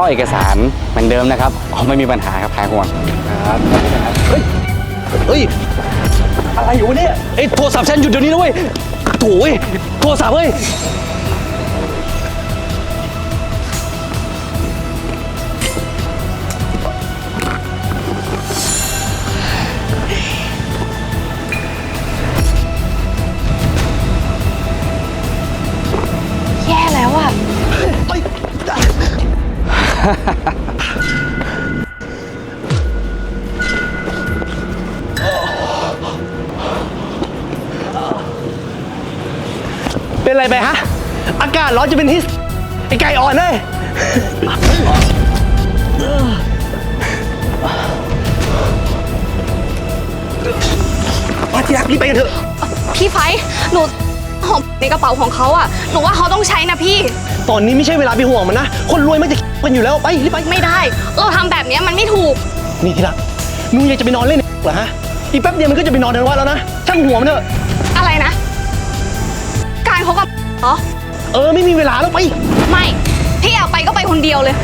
ก็เอกสารเหมือนเดิมนะครับอ๋อไม่มีปัญหาครับหายห่วงครับไม่มีปัญหาเฮ้ยเฮ้ย อะไรอยู่วะเนี่ยเอ้ยโทรศัพท์ฉันหยุดเดี๋ยวนี้นะเว้ยโถ่เว้ยโทรศัพท์เว้ยแย่ เป็นไรไปฮะ อากาศร้อนจะเป็นฮิสไอไก่อ่อนเลยมาที่รักรีบไปกันเถอะ พี่ไฟท์หนู หอมในกระเป๋าของเขาอะ หนูว่าเขาต้องใช้นะพี่ ตอนนี้ไม่ใช่เวลาไปห่วงมันนะ คนรวยมันจะกันอยู่แล้วไปรีบไปไม่ได้ เราทำแบบเนี้ยมันไม่ถูก นี่ที่รักหนูอยากจะไปนอนเล่นเหรอฮะอีกแป๊บเดียวมันก็จะไปนอนในวัดแล้วนะช่างหัวมันเถอะอะไรนะ การเขากับเหรอ เออไม่มีเวลาแล้วไป ไม่ พี่อยากไปก็ไปคนเดียวเลย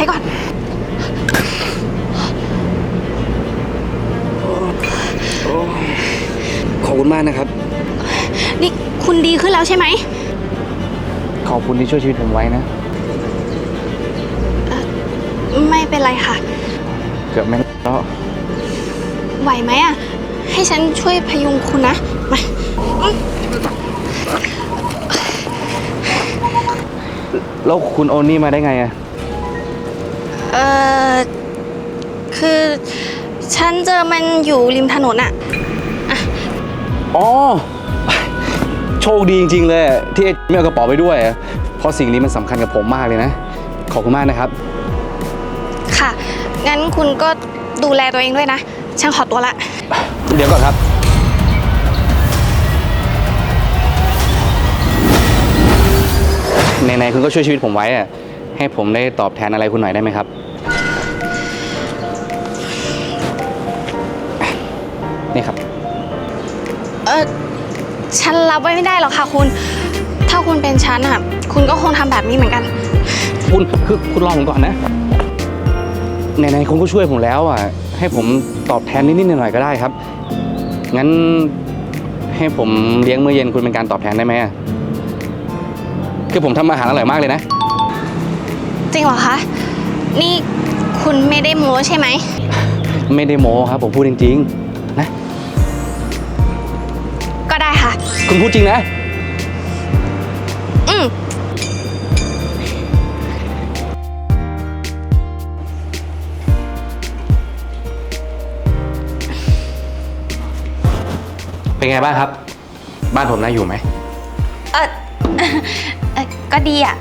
ใช้ก่อน ขอบคุณมากนะครับ นี่คุณดีขึ้นแล้วใช่ไหม ขอบคุณที่ช่วยชีวิตผมไว้นะ ไม่เป็นไรค่ะ เกือบไม่แล้วไหวไหมอะ ให้ฉันช่วยพยุงคุณนะ มาแล้วคุณโอนนี่มาได้ไงอะ เอ่อคือฉันเจอมันอยู่ริมถนนอะอ๋อ โชคดีจริง ๆ เลยอะที่ไอ้ไม่เอากระเป๋าไปด้วยอะเพราะสิ่งนี้มันสำคัญกับผมมากเลยนะ ขอบคุณมากนะครับ ค่ะ งั้นคุณก็ดูแลตัวเองด้วยนะ ฉันขอตัวละ เดี๋ยวก่อนครับไหนๆ คุณก็ช่วยชีวิตผมไว้อะให้ผมได้ตอบแทนอะไรคุณหน่อยได้ไหมครับ นี่ครับ เออฉันรับไว้ไม่ได้หรอกค่ะคุณ ถ้าคุณเป็นฉันอะคุณก็คงทำแบบนี้เหมือนกัน คุณคือคุณรอผมก่อนนะไหนๆคุณก็ช่วยผมแล้วอะ ให้ผมตอบแทนนิดๆหน่อยๆก็ได้ครับ งั้นให้ผมเลี้ยงมื้อเย็นคุณเป็นการตอบแทนได้ไหมอะคือผมทำอาหารอร่อยมากเลยนะ จริงเหรอคะ นี่คุณไม่ได้โม้ใช่ไหม ไม่ได้โม้ครับ ผมพูดจริงๆนะ ก็ได้ค่ะ คุณพูดจริงนะ อืมเป็นไงบ้างครับ บ้านผมน่าอยู่ไหมเออเออก็ดีอะ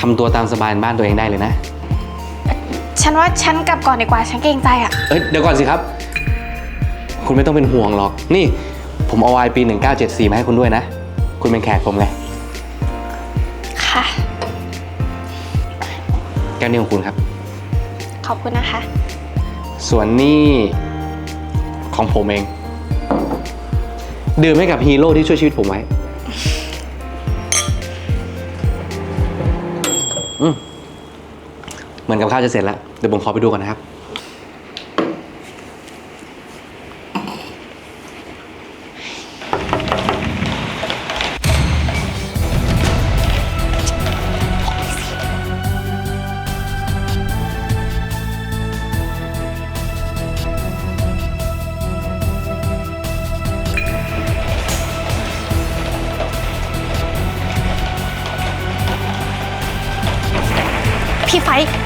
ทำตัวตามสบายบ้านตัวเองได้เลยนะ ฉันว่าฉันกลับก่อนดีกว่า ฉันเกรงใจอะเอ้ยเดี๋ยวก่อนสิครับ คุณไม่ต้องเป็นห่วงหรอก นี่ ผมเอาไวปี 1974 มาให้คุณด้วยนะ คุณเป็นแขกผมไงค่ะ แก้วนี้ของคุณครับ ขอบคุณนะคะ ส่วนนี่ของผมเอง ดื่มให้กับฮีโร่ที่ช่วยชีวิตผมไว้ อืมเหมือนกับข้าวจะเสร็จแล้ว เดี๋ยวผมขอไปดูก่อนนะครับ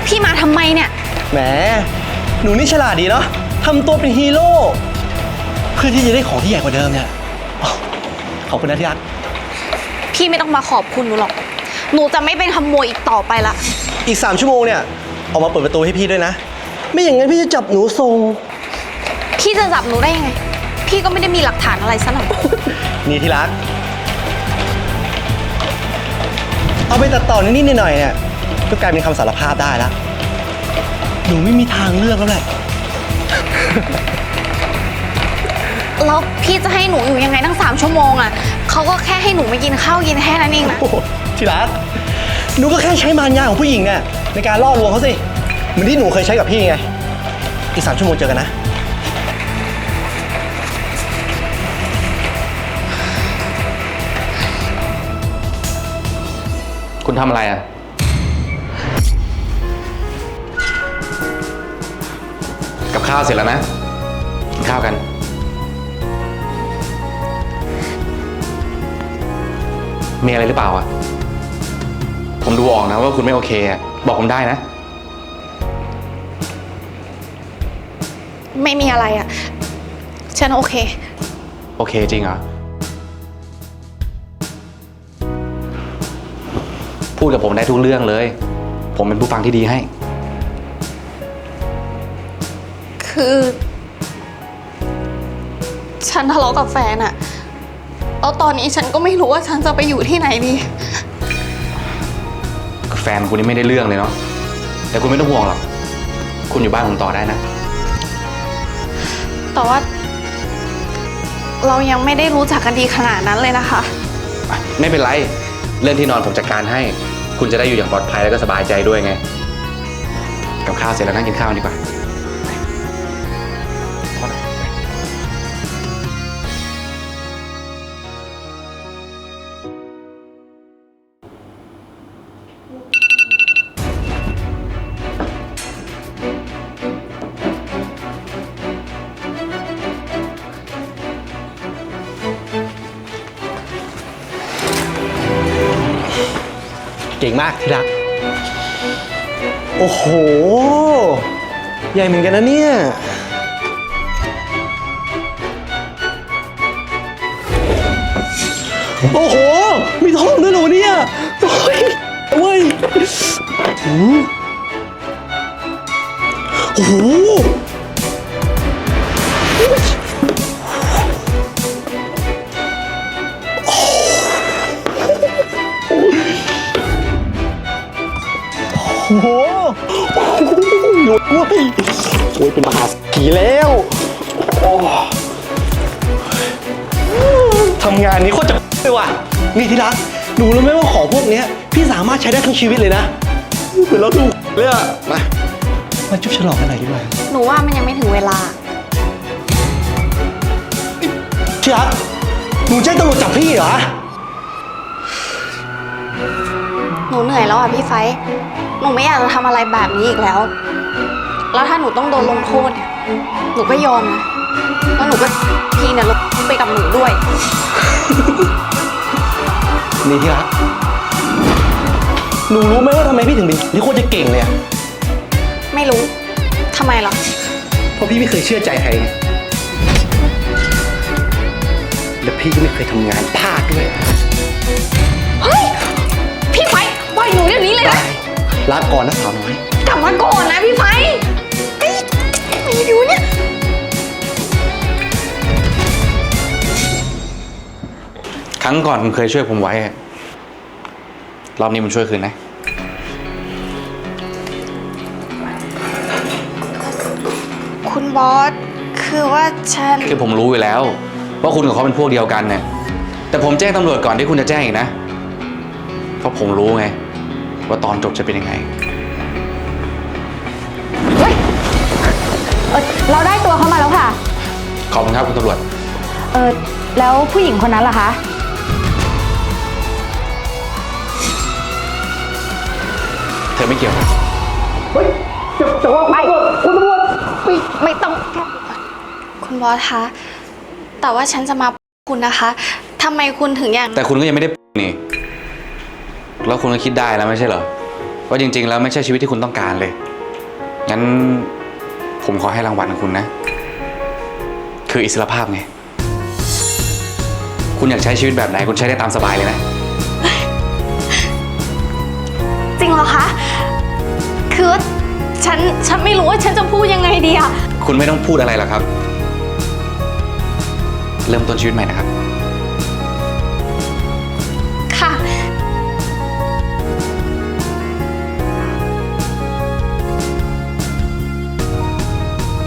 พี่มาทำไมเนี่ย แหม หนูนี่ฉลาดดีเนาะทำตัวเป็นฮีโร่ เพื่อที่จะได้ของที่ใหญ่กว่าเดิมเนี่ยอ๋อขอบคุณนะที่รัก พี่ไม่ต้องมาขอบคุณหนูหรอก หนูจะไม่เป็นขโมยอีกต่อไปละ อีก 3 ชั่วโมงเนี่ย ออกมาเปิดประตูให้พี่ด้วยนะ ไม่อย่างนั้นพี่จะจับหนูส่ง พี่จะจับหนูได้ยังไง พี่ก็ไม่ได้มีหลักฐานอะไรซะหน่อยนี่ที่รัก เอาไปตัดต่อนิดๆหน่อยๆเนี่ย ก็กลายเป็นคำสารภาพได้แล้วหนูไม่มีทางเลือกแล้วแหละ แล้วพี่จะให้หนูอยู่ยังไงตั้งสามชั่วโมงอะเขาก็แค่ให้หนูมากินข้าวกินแค่นั้นเองนะ โอ้โหที่รัก หนูก็แค่ใช้มารยาของผู้หญิงเนี่ยในการล่อลวงเขาสิ เหมือนที่หนูเคยใช้กับพี่ไง อีกสามชั่วโมงเจอกันนะ คุณทำอะไรอะ ข้าวเสร็จแล้วนะกินข้าวกัน มีอะไรหรือเปล่าอะ ผมดูออกนะว่าคุณไม่โอเคอะบอกผมได้นะ ไม่มีอะไรอะฉันโอเค โอเคจริงเหรอ พูดกับผมได้ทุกเรื่องเลย ผมเป็นผู้ฟังที่ดีให้ คือ ฉันทะเลาะกับแฟนอะแล้วตอนนี้ฉันก็ไม่รู้ว่าฉันจะไปอยู่ที่ไหนดี แฟนคุณนี่ไม่ได้เรื่องเลยเนาะแต่คุณไม่ต้องห่วงหรอก คุณอยู่บ้านผมต่อได้นะ แต่ว่า เรายังไม่ได้รู้จักกันดีขนาดนั้นเลยนะคะ ไม่เป็นไร เรื่องที่นอนผมจัดการให้ คุณจะได้อยู่อย่างปลอดภัยแล้วก็สบายใจด้วยไง กับข้าวเสร็จแล้วนั่งกินข้าวดีกว่า เก่งมากที่รัก โอ้โห ใหญ่เหมือนกันนะเนี่ย โอ้โห มีท้องด้วยเหรอวะเนี่ยโอ้ยเว้ยหืมโอ้โห หยุดเว้ยโอ้ยเป็นมหาเศรษฐีแล้วโอ้ทำงานนี้โคตรจะเลยว่ะนี่ที่รักหนูรู้ไหมว่าของพวกเนี้ยพี่สามารถใช้ได้ทั้งชีวิตเลยนะเหมือนเราดูเลยอะมามาจุ๊บฉลองกันหน่อยดีกว่าหนูว่ามันยังไม่ถึงเวลาที่รักหนูแจ้งตำรวจจับพี่เหรอหนูเหนื่อยแล้วอะพี่ไฟหนูไม่อยากจะทำอะไรแบบนี้อีกแล้ว แล้วถ้าหนูต้องโดนลงโทษเนี่ยหนูก็ยอมนะแล้วหนูก็พี่เนี่ยลงไปกับหนูด้วย นี่ที่รักหนูรู้ไหมว่าทำไมพี่ถึงเป็นที่โคตรจะเก่งเลยอะไม่รู้ทำไมหรอเพราะพี่ไม่เคยเชื่อใจใครไงและพี่ก็ไม่เคยทำงานพลาดด้วยเฮ้ย พี่ไฟท์ปล่อยหนูเดี๋ยวนี้เลยนะ ลาก่อนนะสาวน้อย รั้งก่อนคุณเคยช่วยผมไว้อะรอบนี้ผมช่วยคืนนะ คุณบอส คือว่าฉัน คือผมรู้อยู่แล้ว ว่าคุณกับเขาเป็นพวกเดียวกันเนี่ยแต่ผมแจ้งตำรวจก่อนที่คุณจะแจ้งอีกนะ เพราะผมรู้ไง ว่าตอนจบจะเป็นยังไง เฮ้ยเอ่อเราได้ตัวเขามาแล้วค่ะ ขอบคุณครับคุณตำรวจ เออแล้วผู้หญิงคนนั้นล่ะคะ เธอไม่เกี่ยวไม่คุณตำรวจไม่ไม่ต้อง คุณบอสคะแต่ว่าฉันจะมาคุณนะคะทำไมคุณถึงอย่างแต่คุณก็ยังไม่ได้นี่ แล้วคุณก็คิดได้แล้วไม่ใช่เหรอ ว่าจริง ๆ แล้วไม่ใช่ชีวิตที่คุณต้องการเลย งั้นผมขอให้รางวัลคุณนะ คืออิสรภาพไง คุณอยากใช้ชีวิตแบบไหนคุณใช้ได้ตามสบายเลยนะ จริงเหรอคะคือว่า ฉัน ฉันไม่รู้ว่าฉันจะพูดยังไงดีอะ คุณไม่ต้องพูดอะไรหรอกครับ เริ่มต้นชีวิตใหม่นะครับ